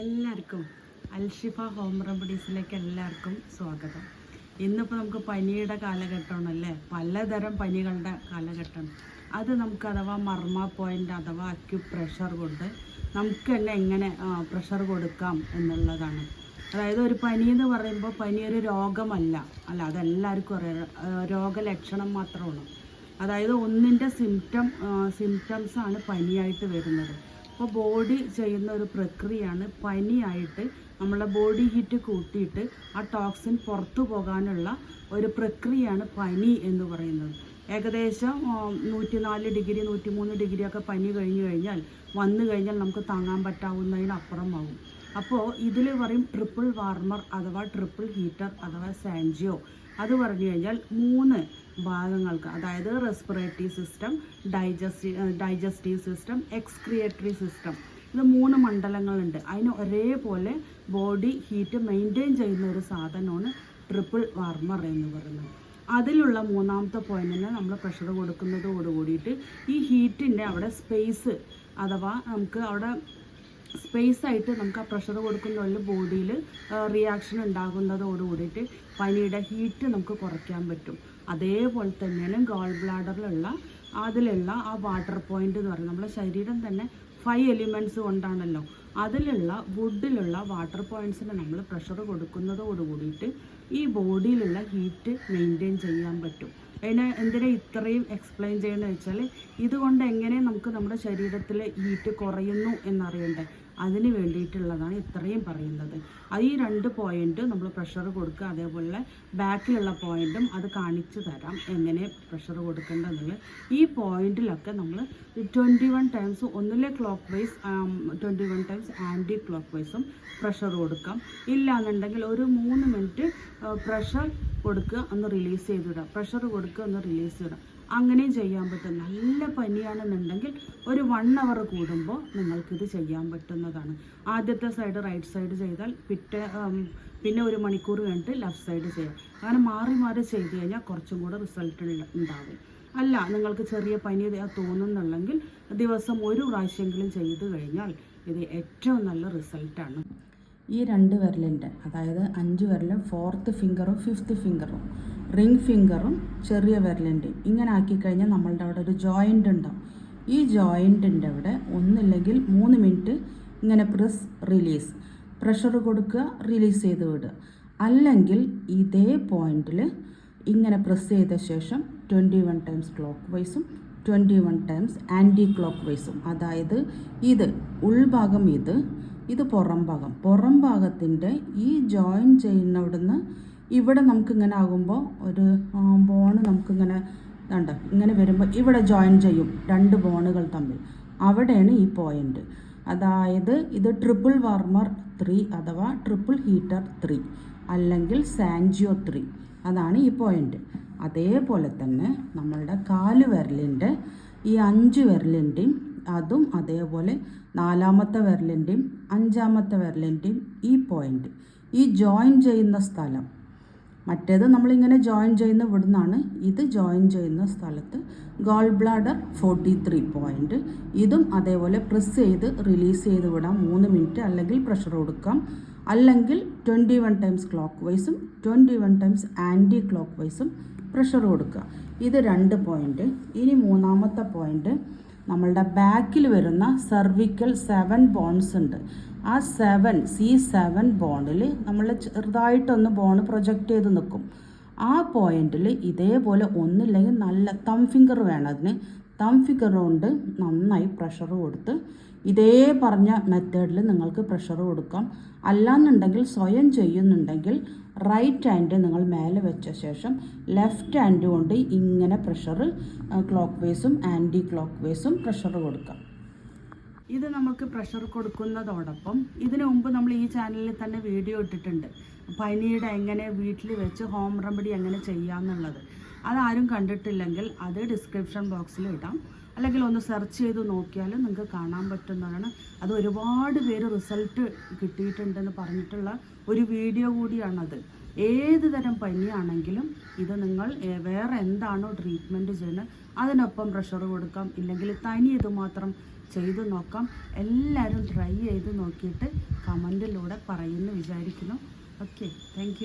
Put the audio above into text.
എല്ലാവർക്കും അൽഷിഫ ഹോം റെമഡീസിലേക്ക് എല്ലാവർക്കും സ്വാഗതം. ഇന്നിപ്പോൾ നമുക്ക് പനിയുടെ കാലഘട്ടമാണല്ലേ പലതരം പനികളുടെ കാലഘട്ടം. അത് നമുക്ക് അഥവാ മർമ്മ പോയിന്റ് അഥവാ അക്യു പ്രഷർ കൊണ്ട് നമുക്ക് തന്നെ എങ്ങനെ പ്രഷർ കൊടുക്കാം എന്നുള്ളതാണ്. അതായത് ഒരു പനി എന്ന് പറയുമ്പോൾ പനി ഒരു രോഗമല്ല. അല്ല അതെല്ലാവർക്കും അറിയാം. രോഗലക്ഷണം മാത്രമാണ്. അതായത് ഒന്നിന്റെ സിംറ്റം സിംറ്റംസ് ആണ് പനിയായിട്ട് വരുന്നത്. അപ്പോൾ ബോഡി ചെയ്യുന്ന ഒരു പ്രക്രിയയാണ് പനിയായിട്ട് നമ്മളെ ബോഡി ഹീറ്റ് കൂട്ടിയിട്ട് ആ ടോക്സിൻ പുറത്തു പോകാനുള്ള ഒരു പ്രക്രിയയാണ് പനി എന്ന് പറയുന്നത്. ഏകദേശം നൂറ്റിനാല് ഡിഗ്രി നൂറ്റിമൂന്ന് ഡിഗ്രി ഒക്കെ പനി കഴിഞ്ഞു കഴിഞ്ഞാൽ വന്നു കഴിഞ്ഞാൽ നമുക്ക് താങ്ങാൻ പറ്റാവുന്നതിനപ്പുറമാവും. അപ്പോൾ ഇതിൽ പറയും ട്രിപ്പിൾ വാർമർ അഥവാ ട്രിപ്പിൾ ഹീറ്റർ അഥവാ സാൻജിയോ അത് പറഞ്ഞു കഴിഞ്ഞാൽ മൂന്ന് ഭാഗങ്ങൾക്ക് അതായത് respiratory system digestive digestive system excretory system ഇത് മൂന്ന് മണ്ഡലങ്ങളുണ്ട്. അതിന് ഒരേപോലെ ബോഡി ഹീറ്റ് മെയിന്റെയിൻ ചെയ്യുന്ന ഒരു സാധനമാണ് ട്രിപ്പിൾ വാർമർ എന്ന് പറയുന്നത്. അതിലുള്ള മൂന്നാമത്തെ പോയിന്റിന് നമ്മൾ പ്രഷർ കൊടുക്കുന്നതോട് കൂടിയിട്ട് ഈ ഹീറ്റിന്റെ അവിടെ സ്പേസ് അഥവാ നമുക്ക് അവിടെ സ്പേസ് ആയിട്ട് നമുക്ക് ആ പ്രഷർ കൊടുക്കുന്നതിൽ ബോഡിയിൽ റിയാക്ഷൻ ഉണ്ടാകുന്നതോട് കൂടിയിട്ട് പനിയുടെ ഹീറ്റ് നമുക്ക് കുറയ്ക്കാൻ പറ്റും. അതേപോലെ തന്നെയാണ് ഗോൾ ബ്ലാഡറിലുള്ള അതിലുള്ള ആ വാട്ടർ പോയിന്റ് എന്ന് പറയുന്നത്. നമ്മുടെ ശരീരം തന്നെ ഫൈവ് എലിമെന്റ്സ് കൊണ്ടാണല്ലോ. അതിലുള്ള വുഡിലുള്ള വാട്ടർ പോയിന്റ്സിന് നമ്മൾ പ്രഷർ കൊടുക്കുന്നതോട് കൂടിയിട്ട് ഈ ബോഡിയിലുള്ള ഹീറ്റ് മെയിന്റെയിൻ ചെയ്യാൻ പറ്റും. അതിന് എന്തിനാ ഇത്രയും എക്സ്പ്ലെയിൻ ചെയ്യണമെന്ന് വെച്ചാൽ ഇതുകൊണ്ട് എങ്ങനെ നമുക്ക് നമ്മുടെ ശരീരത്തിലെ ഹീറ്റ് കുറയുന്നു എന്നറിയണ്ടേ? അതിന് വേണ്ടിയിട്ടുള്ളതാണ് ഇത്രയും പറയുന്നത്. ഈ രണ്ട് പോയിന്റ് നമ്മൾ പ്രഷർ കൊടുക്കുക അതേപോലെ ബാക്കിലുള്ള പോയിന്റും അത് കാണിച്ചു തരാം എങ്ങനെ പ്രഷർ കൊടുക്കേണ്ടതെന്നുള്ളത്. ഈ പോയിന്റിലൊക്കെ നമ്മൾ ട്വന്റി വൺ ടൈംസ് ഒന്നിലെ clockwise twenty one times anti clock വൈസും pressure കൊടുക്കാം. ഇല്ല എന്നുണ്ടെങ്കിൽ ഒരു മൂന്ന് മിനിറ്റ് പ്രഷർ കൊടുക്കുക ഒന്ന് റിലീസ് ചെയ്തിടുക. പ്രഷർ കൊടുക്കുക ഒന്ന് റിലീസ് ചെയ്തിടുക അങ്ങനെയും ചെയ്യാൻ പറ്റും നല്ല പനിയാണെന്നുണ്ടെങ്കിൽ ഒരു വൺ അവർ കൂടുമ്പോൾ നിങ്ങൾക്കിത് ചെയ്യാൻ പറ്റുന്നതാണ്. ആദ്യത്തെ സൈഡ് റൈറ്റ് സൈഡ് ചെയ്താൽ പിറ്റേ പിന്നെ ഒരു മണിക്കൂർ കഴിഞ്ഞിട്ട് ലെഫ്റ്റ് സൈഡ് ചെയ്യാം. അങ്ങനെ മാറി മാറി ചെയ്ത് കഴിഞ്ഞാൽ കുറച്ചും കൂടെ റിസൾട്ട് ഉണ്ടാവും. അല്ല നിങ്ങൾക്ക് ചെറിയ പനി തോന്നുന്നുണ്ടെങ്കിൽ ദിവസം ഒരു പ്രാവശ്യമെങ്കിലും ചെയ്ത് കഴിഞ്ഞാൽ ഇത് ഏറ്റവും നല്ല റിസൾട്ടാണ് ഈ രണ്ട് വിരലിന്റെ അതായത് അഞ്ച് വിരലും ഫോർത്ത് ഫിംഗറും ഫിഫ്ത്ത് ഫിംഗറും റിംഗ് ഫിംഗറും ചെറിയ വിരലിന്റെയും ഇങ്ങനെ ആക്കി കഴിഞ്ഞാൽ നമ്മളുടെ അവിടെ ഒരു ജോയിന്റ് ഉണ്ടാവും. ഈ ജോയിന്റിന്റെ അവിടെ ഒന്നില്ലെങ്കിൽ മൂന്ന് മിനിറ്റ് ഇങ്ങനെ പ്രസ് റിലീസ് പ്രഷർ കൊടുക്കുക റിലീസ് ചെയ്ത് വിടുക. അല്ലെങ്കിൽ ഇതേ പോയിന്റിൽ ഇങ്ങനെ പ്രസ് ചെയ്ത ശേഷം twenty one times clock വൈസും twenty one times anti clock വൈസും അതായത് ഇത് ഉൾഭാഗം ഇത് ഇത് പുറം ഭാഗം. പുറം ഭാഗത്തിന്റെ ഈ ജോയിൻ ചെയ്യുന്നവിടുന്ന് ഇവിടെ നമുക്കിങ്ങനെ ആകുമ്പോൾ ഒരു ബോണ് നമുക്കിങ്ങനെ ഉണ്ട് ഇങ്ങനെ വരുമ്പോൾ ഇവിടെ ജോയിൻ ചെയ്യും. രണ്ട് ബോണുകൾ തമ്മിൽ. അവിടെയാണ് ഈ പോയിന്റ് അതായത് ഇത് ട്രിപ്പിൾ വാർമർ ത്രീ അഥവാ ട്രിപ്പിൾ ഹീറ്റർ ത്രീ അല്ലെങ്കിൽ സാൻജിയോ ത്രീ അതാണ് ഈ പോയിന്റ് അതേപോലെ തന്നെ നമ്മളുടെ കാൽ വിരലിന്റെ ഈ അഞ്ച് വിരലിന്റെയും അതും അതേപോലെ നാലാമത്തെ വിരലിന്റെയും അഞ്ചാമത്തെ വിരലിന്റെയും ഈ പോയിന്റ് ഈ ജോയിൻ ചെയ്യുന്ന സ്ഥലം. മറ്റേത് നമ്മളിങ്ങനെ ജോയിൻ ചെയ്യുന്ന ഇവിടുന്നാണ്. ഇത് ജോയിൻ ചെയ്യുന്ന സ്ഥലത്ത് gall bladder forty three point ഇതും അതേപോലെ പ്രസ് ചെയ്ത് റിലീസ് ചെയ്ത് വിടാം. മൂന്ന് മിനിറ്റ് അല്ലെങ്കിൽ പ്രഷർ കൊടുക്കാം. അല്ലെങ്കിൽ twenty one times clock വൈസും twenty one times anti clock വൈസും pressure കൊടുക്കുക. ഇത് രണ്ട് പോയിന്റ് ഇനി മൂന്നാമത്തെ പോയിന്റ് നമ്മളുടെ ബാക്കിൽ വരുന്ന സെർവിക്കൽ സെവൻ ബോൺസ് ഉണ്ട്. ആ സെവൻ സി സെവൻ ബോണ്ടിൽ നമ്മൾ ചെറുതായിട്ടൊന്ന് ബോൺ പ്രൊജക്റ്റ് ചെയ്ത് നിൽക്കും ആ പോയിന്റിൽ ഇതേപോലെ ഒന്നില്ലെങ്കിൽ നല്ല തം ഫിംഗർ വേണം അതിന്. തം ഫിംഗർ കൊണ്ട് നന്നായി പ്രഷർ കൊടുത്ത് ഇതേ പറഞ്ഞ മെത്തേഡിൽ നിങ്ങൾക്ക് പ്രഷർ കൊടുക്കാം. അല്ലാന്നുണ്ടെങ്കിൽ സ്വയം ചെയ്യുന്നുണ്ടെങ്കിൽ റൈറ്റ് ഹാൻഡ് നിങ്ങൾ മേലെ വെച്ച ശേഷം ലെഫ്റ്റ് ഹാൻഡ് കൊണ്ട് ഇങ്ങനെ പ്രഷർ ക്ലോക്ക് വേസും ആന്റി ക്ലോക്ക് വേസും പ്രഷർ കൊടുക്കാം. ഇത് നമുക്ക് പ്രഷർ കൊടുക്കുന്നതോടൊപ്പം ഇതിനു മുമ്പ് നമ്മൾ ഈ ചാനലിൽ തന്നെ വീഡിയോ ഇട്ടിട്ടുണ്ട്. പനിയുടെ എങ്ങനെ വീട്ടിൽ വെച്ച് ഹോം റെമഡി എങ്ങനെ ചെയ്യാമെന്നുള്ളത് അതാരും കണ്ടിട്ടില്ലെങ്കിൽ അത് ഡിസ്ക്രിപ്ഷൻ ബോക്സിൽ ഇടാം. അല്ലെങ്കിൽ ഒന്ന് സെർച്ച് ചെയ്ത് നോക്കിയാൽ നിങ്ങൾക്ക് കാണാൻ പറ്റുന്നതാണ്. അത് ഒരുപാട് പേര് റിസൾട്ട് കിട്ടിയിട്ടുണ്ടെന്ന് പറഞ്ഞിട്ടുള്ള ഒരു വീഡിയോ കൂടിയാണത്. ഏത് തരം പനിയാണെങ്കിലും ഇത് നിങ്ങൾ വേറെ എന്താണോ ട്രീറ്റ്മെന്റ് ചെയ്യുന്നത് അതിനൊപ്പം പ്രഷർ കൊടുക്കാം. ഇല്ലെങ്കിൽ തനി ഇത് മാത്രം ചെയ്ത് നോക്കാം. എല്ലാവരും ട്രൈ ചെയ്ത് നോക്കിയിട്ട് കമന്റിലൂടെ പറയുമെന്ന് വിചാരിക്കുന്നു. Okay thank